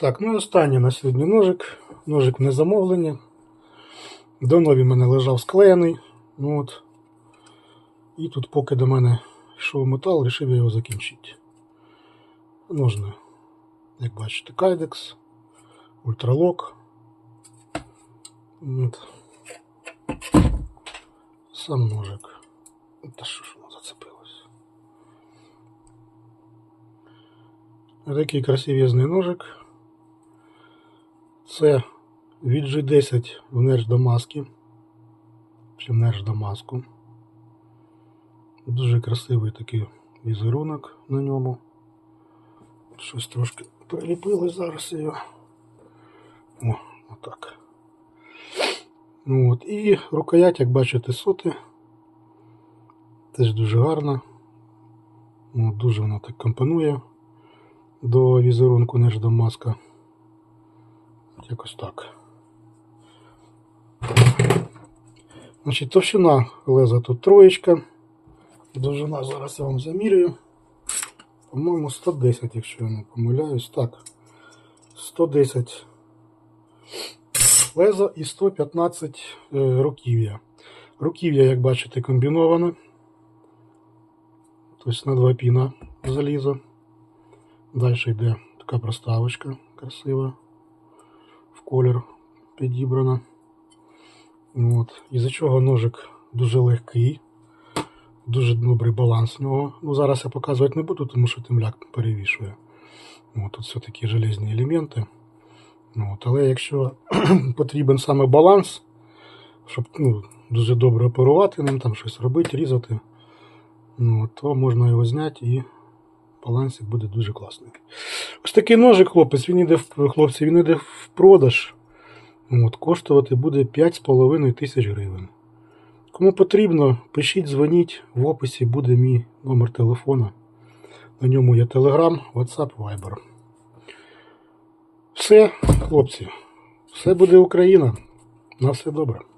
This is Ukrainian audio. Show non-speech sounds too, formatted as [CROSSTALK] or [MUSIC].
Так, ну і останній на сьогодні ножик. Ножик не замовлення. Давно він в мене лежав склеєний. Ну от. І тут, поки до мене йшов метал, вирішив його закінчити. Ножни, як бачите, кайдекс, ультралок. От. Сам ножик. Та що ж воно зацепилось? Такий красивезний ножик. Це від G10 в нерж Дамаски. Чи в нерж Дамаску. Дуже красивий такий візерунок на ньому. Щось трошки приліпилось зараз його. О, отак. Ну, от. І рукоять, як бачите, соти. Теж дуже гарна. Дуже вона так компонує до візерунку Нерж Дамаска. Якось так. Значить, товщина леза тут троєчка. Довжина зараз я вам замірюю. По-моєму, 110, якщо я не помиляюсь. Так. 110 леза і 115 е, руків'я. Руків'я, як бачите, комбіноване. Тобто на два піна залізо. Далі йде така проставочка красива. Колір підібрана. От. Із-за чого ножик дуже легкий. Дуже добрий баланс нього. Ну, зараз я показувати не буду, тому що темляк перевішує. От, тут все такі железні елементи. От, але якщо [CLEARS THROAT] потрібен саме баланс, щоб ну, дуже добре оперувати ним, там щось робити, різати, ну, то можна його зняти і балансик буде дуже класний. Ось такий ножик, хлопець, він іде в хлопці, він іде в продаж. От, коштувати буде 5,5 тисяч гривень. Кому потрібно, пишіть, дзвоніть, в описі буде мій номер телефона. На ньому є Telegram, WhatsApp, Viber. Все, хлопці, все буде Україна. На все добре.